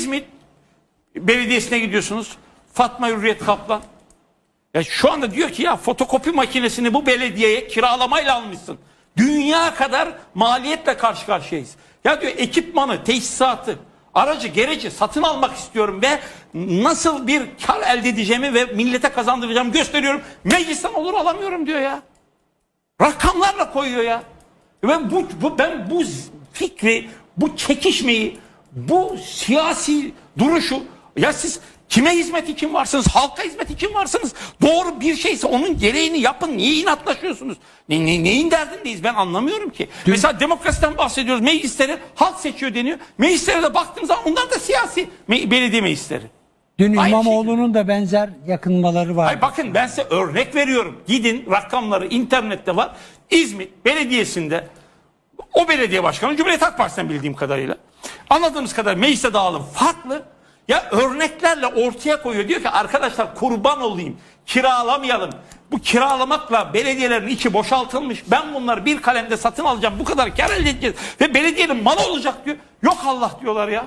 İzmit Belediyesi'ne gidiyorsunuz. Fatma Hürriyet Kaplan. Ya şu anda diyor ki ya fotokopi makinesini bu belediyeye kiralamayla almışsın. Dünya kadar maliyetle karşı karşıyayız. Ya diyor ekipmanı, tesisatı, aracı, gereci satın almak istiyorum ve nasıl bir kar elde edeceğimi ve millete kazandıracağımı gösteriyorum. Meclisten olur alamıyorum diyor ya. Rakamlarla koyuyor ya. Ve bu, bu ben bu fikri, bu çekişmeyi, bu siyasi duruşu ya siz kime hizmet için varsınız? Halka hizmet için varsınız. Doğru bir şeyse onun gereğini yapın. Niye inatlaşıyorsunuz? Ne, ne- neyin derdindeyiz ben anlamıyorum ki. Mesela demokrasiden bahsediyoruz. Meclisleri halk seçiyor deniyor. Meclislere de baktığınız zaman onlar da siyasi me- belediye meclisleri. Dün Aynı İmamoğlu'nun da benzer yakınmaları var. Ay bakın ben size örnek veriyorum. Gidin rakamları internette var. İzmit Belediyesi'nde o belediye başkanı Cumhuriyet Halk Partisi'nden bildiğim kadarıyla. Anladığımız kadar mecliste dağılım farklı. Ya örneklerle ortaya koyuyor. Diyor ki arkadaşlar kurban olayım. Kiralamayalım. Bu kiralamakla belediyelerin içi boşaltılmış. Ben bunları bir kalemde satın alacağım. Bu kadar kar elde edeceğiz. Ve belediyenin malı olacak diyor. Yok Allah diyorlar ya.